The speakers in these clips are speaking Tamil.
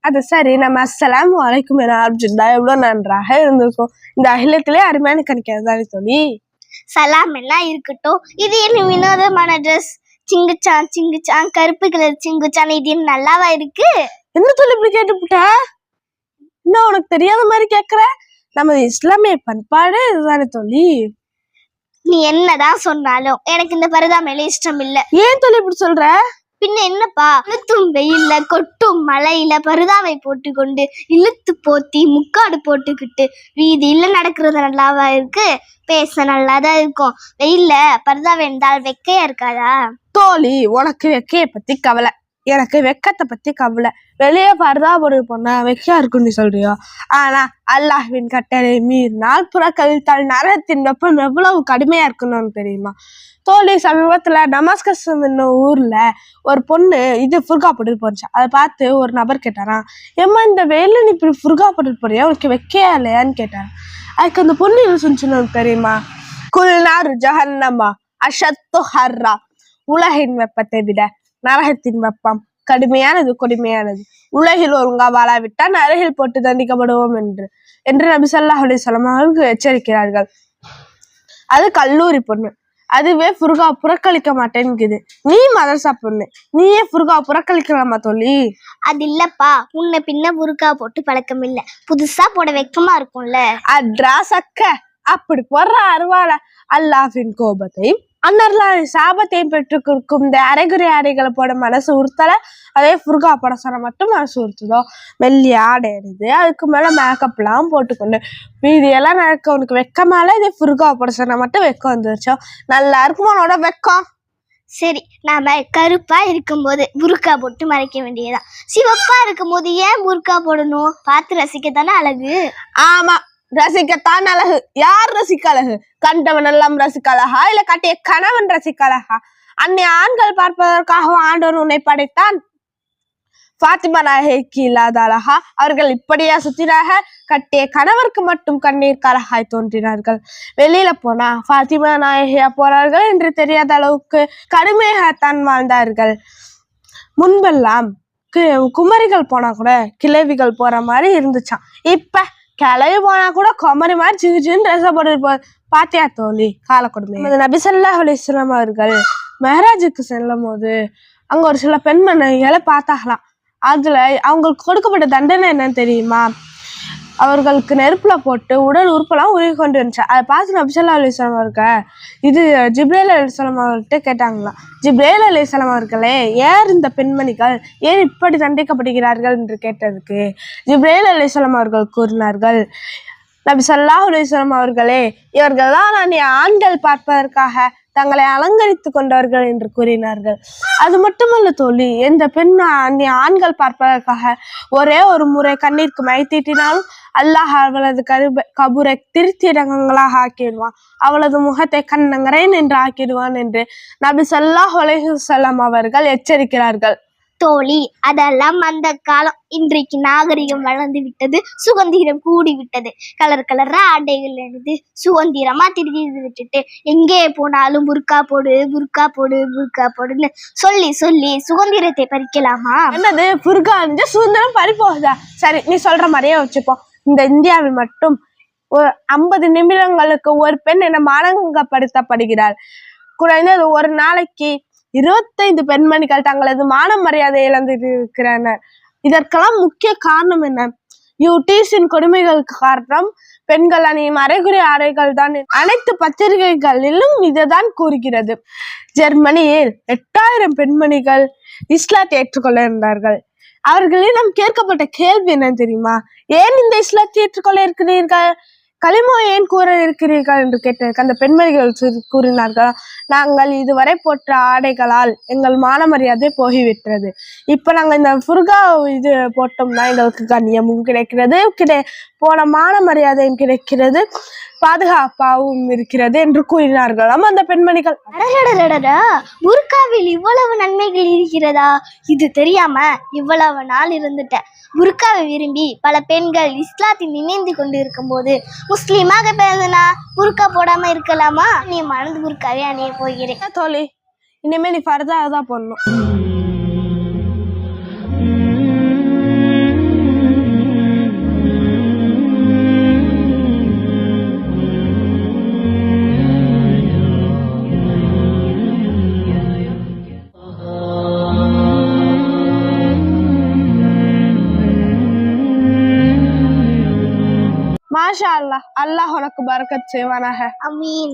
அது சரி. நம்ம அஸ்ஸலாமு அலைக்கும் என ஆரம்பிச்சிருந்தா எவ்வளவு நன்றாக இருந்திருக்கும். இந்த அகிலத்திலே அருமையான கணிக்கிறது தானே தோழி? சலாம் எல்லாம் இருக்கட்டும். இது என்ன வினோதமான ட்ரெஸ் சிங்குச்சான் சிங்குச்சான் கருப்பு கலர் சிங்குச்சான். இது நல்லாவா இருக்கு? என்ன தோழி இப்படி கேட்டுப்புட்ட? என்ன உனக்கு தெரியாத மாதிரி கேக்குற? நமது இஸ்லாமிய பண்பாடு இதுதானே தோழி? நீ என்னதான் சொன்னாலும் எனக்கு இந்த பரதா மேல இஷ்டம் இல்ல. ஏன் தோழி இப்படி சொல்ற? பின்ன என்னப்பா? இழுத்தும் வெயில்ல கொட்டும் மழையில பருதாவை போட்டுக்கொண்டு இழுத்து போத்தி முக்காடு போட்டுக்கிட்டு வீதியில நடக்கிறது நல்லாவா இருக்கு? பேச நல்லாதான் இருக்கும். வெயில்ல பருதாவை வேண்டால் வெக்கையா இருக்காதா? தோழி உனக்கு வெக்கைய பத்தி கவலை. எனக்கு வெக்கத்தை பத்தி கவலை. வெளியே பரதா போடு பொண்ணா வெக்கையா இருக்குன்னு சொல்றியோ? ஆனா அல்லாஹ்வின் கட்டளை மீறினால் புறக்கழித்தால் நரகத்தின் வெப்பம் எவ்வளவு கடுமையா இருக்கணும்னு உனக்கு தெரியுமா? தோழி சமீபத்துல டமாஸ்கஸ் என்னும் ஊர்ல ஒரு பொண்ணு இது ஃபுர்கா போட்டுட்டு போச்சு அதை பார்த்து ஒரு நபர் கேட்டாராம் ஏம்மா இந்த வெயில நீ இப்படி ஃபுர்கா போட்டுட்டு போறியா? உனக்கு வெக்கையா இல்லையான்னு கேட்டார். அதுக்கு அந்த பொண்ணு என்ன சொன்னுச்சுன்னு தெரியுமா? குல்நார் ஜஹன்னமா அஷத்து ஹர்ரா உலகின் வெப்பத்தை விட நரகத்தின் வெப்பம். கடுமையானது கொடுமையானது. உலகில் ஒழுங்கா வாழாவிட்டால் நரகில் போட்டு தண்டிக்கப்படுவோம் என்று. என்று நபி வஸல்லம் அவர்கள் எச்சரிக்கிறார்கள். அது கல்லூரி பொண்ணு. அதுவே ஃபுர்கா புறக்கணிக்க மாட்டேங்குது நீ மதரசா பொண்ணு. நீயே ஃபுர்கா புறக்கணிக்கலாமா தோழி? அது இல்லப்பா. முன்ன பின்ன புருக்கா போட்டு பழக்கம் இல்ல. புதுசா போட வெக்கமா இருக்கும்ல. அட்ரா சக்க. அப்படி போடுற அருவாள. அல்லாஹ்வின் கோபத்தையும் அன்னர்லாவின் சாபத்தையும் பெற்றுக் கொடுக்கும் இந்த அரைகுறை ஆடைகளை போட மனசு உறுத்தல அதே ஃபுர்கா போட சொன்ன மட்டும் மனசு உறுத்துதோ? வெள்ளி ஆடை எடுது அதுக்கு மேல மேக்கப்லாம் போட்டுக்கொண்டு மீதியெல்லாம் நடக்க உனக்கு வெக்கமால இதே ஃபுர்கா போட சொன்னா மட்டும் வெக்கம் வந்துருச்சோ நல்லா இருக்கும் உன்னோட வெக்கம். சரி நாம கருப்பா இருக்கும்போது புருக்கா போட்டு மறைக்க வேண்டியதுதான். சிவப்பா இருக்கும்போது ஏன் புருக்கா போடணும்? பார்த்து ரசிக்கத்தானே அழகு. ஆமா ரசிக்கத்தான் அழகு யார் ரசிக்க அழகு கண்டவன் எல்லாம் ரசிக்க அழகா இல்ல கட்டிய கணவன் ரசிக்க அழகா அன்னை ஆண்கள் பார்ப்பதற்காகவும் ஆண்டவன் உன்னை படைத்தான். பாத்திமா நாயகிக்கு இல்லாத அழகா? அவர்கள் இப்படியா சுத்தினாக? கட்டிய கணவருக்கு மட்டும் கண்ணீர் கலகாய் தோன்றினார்கள். வெளியில போனா பாத்திமா நாயகியா போறார்கள் என்று தெரியாத அளவுக்கு கடுமையாகத்தான் வாழ்ந்தார்கள். முன்பெல்லாம் கு- குமரிகள் போனா கூட கிழவிகள் போற மாதிரி இருந்துச்சான் இப்ப கிளவி போனா கூட குமரி மாதிரி சிறு சின்னு ட்ரெஸ் போட்டு பாத்தியா தோழி? கால கொடுமை நபிசல்லா அலிஸ்லாம் அவர்கள் மெஹராஜுக்கு செல்லும் போது அங்க ஒரு சில பெண்மணிகளை பார்த்தாகலாம் அதுல அவங்களுக்கு கொடுக்கப்பட்ட தண்டனை என்னன்னு தெரியுமா? அவர்களுக்கு நெருப்பில் போட்டு உடல் உறுப்பெல்லாம் உருகி கொண்டு இருந்துச்சு. அதை பார்த்து நபிசல்லா அலிஸ்லாம் அவர்கள் இது ஜிப்ரேல் அலிஸ்லாம் அவர்கிட்ட கேட்டாங்களாம் ஜிப்ரேல் அலிஸ்லாம் அவர்களே ஏன் இந்த பெண்மணிகள் ஏன் இப்படி தண்டிக்கப்படுகிறார்கள் என்று கேட்டதுக்கு ஜிப்ரேல் அலிஸ்லாம் அவர்கள் கூறினார்கள் நபி சல்லாஹ் அலிஸ்லாம் அவர்களே இவர்கள் தான் நான் ஆண்கள் பார்ப்பதற்காக தங்களை அலங்கரித்து கொண்டவர்கள் என்று கூறினார்கள். அது மட்டுமல்ல தோழி எந்த பெண் அந்நிய ஆண்கள் பார்ப்பதற்காக ஒரே ஒரு முறை கண்ணீருக்கு மை தீட்டினாலும் அல்லாஹ் அவளது கருப கபூரை திருத்திடங்களாக ஆக்கிடுவான். அவளது முகத்தை கண்ணங்கரேன் என்று ஆக்கிடுவான் என்று நபி ஸல்லல்லாஹு அலைஹி அவர்கள் எச்சரிக்கிறார்கள். தோழி. அதெல்லாம் அந்த காலம். இன்றைக்கு நாகரிகம் வளர்ந்து விட்டது சுதந்திரம் கூடி விட்டது. கலர் கலரா ஆடைகள் எழுது சுதந்திரமா திருடி விட்டுட்டு எங்கே போனாலும் புர்கா போடு புர்கா போடு புர்கா போடுன்னு சொல்லி சொல்லி சுதந்திரத்தை பறிக்கலாமா? என்னது? புர்கா அணிஞ்சு சுதந்திரம் பறிப்போகுதா சரி நீ சொல்ற மாதிரியே வச்சுப்போம். இந்த இந்தியாவில் மட்டும் ஒரு ஐம்பது நிமிடங்களுக்கு ஒரு பெண் என மானங்கப்படுத்தப்படுகிறாள் குறைந்தது ஒரு நாளைக்கு இருபத்தைந்து பெண்மணிகள் தங்களது மான மரியாதை இழந்திருக்கிறனர் இருக்கிறனர் இதற்கெல்லாம் முக்கிய காரணம் என்ன? யூடிஸின் கொடுமைகளுக்கு காரணம் பெண்கள் அணியும் அரைகுறை ஆடைகள் தான். அனைத்து பத்திரிகைகளிலும் இதுதான் கூறுகிறது. ஜெர்மனியில் எட்டாயிரம் பெண்மணிகள் இஸ்லாத்தை ஏற்றுக்கொள்ள இருந்தார்கள் அவர்களிடம் கேட்கப்பட்ட கேள்வி என்ன தெரியுமா? ஏன் இந்த இஸ்லாத்தை ஏற்றுக்கொள்ள இருக்கிறீர்கள்? களிமோ ஏன் கூற இருக்கிறீர்கள் என்று கேட்டதற்கு அந்த பெண்மணிகள் கூறினார்கள் நாங்கள் இதுவரை போற்ற ஆடைகளால் எங்கள் மான மரியாதை போகிவிட்டது. இப்ப நாங்க இந்த ஃபுர்கா இது போட்டோம்னா எங்களுக்கு கண்ணியமும் கிடைக்கிறது கிடை போன மான மரியாதையும் கிடைக்கிறது பாதுகாப்பாகவும் இருக்கிறது என்று கூறினார்களாம் அந்த பெண்மணிகள். புர்காவில் இவ்வளவு நன்மைகள் இருக்கிறதா? இது தெரியாம இவ்வளவு நாள் இருந்துட்டேன். புர்காவை விரும்பி பல பெண்கள் இஸ்லாத்தில் இணைந்து கொண்டு இருக்கும்போது முஸ்லீமாக பிறந்தனா புர்கா போடாம இருக்கலாமா? நீ மனது புர்காவே அணிய போகிறேன். தோழி? இனிமே நீ ஃபர்தா தான் போடணும். माशाल्लाह अल्लाह बरकत से वाला है अमीन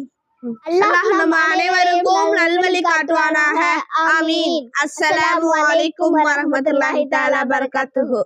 अल्लाह नमाने वाले को नलवली काटवाना है अमीन अस्सलाम वालेकुम वरहमतुल्लाहि ताला बरकातहू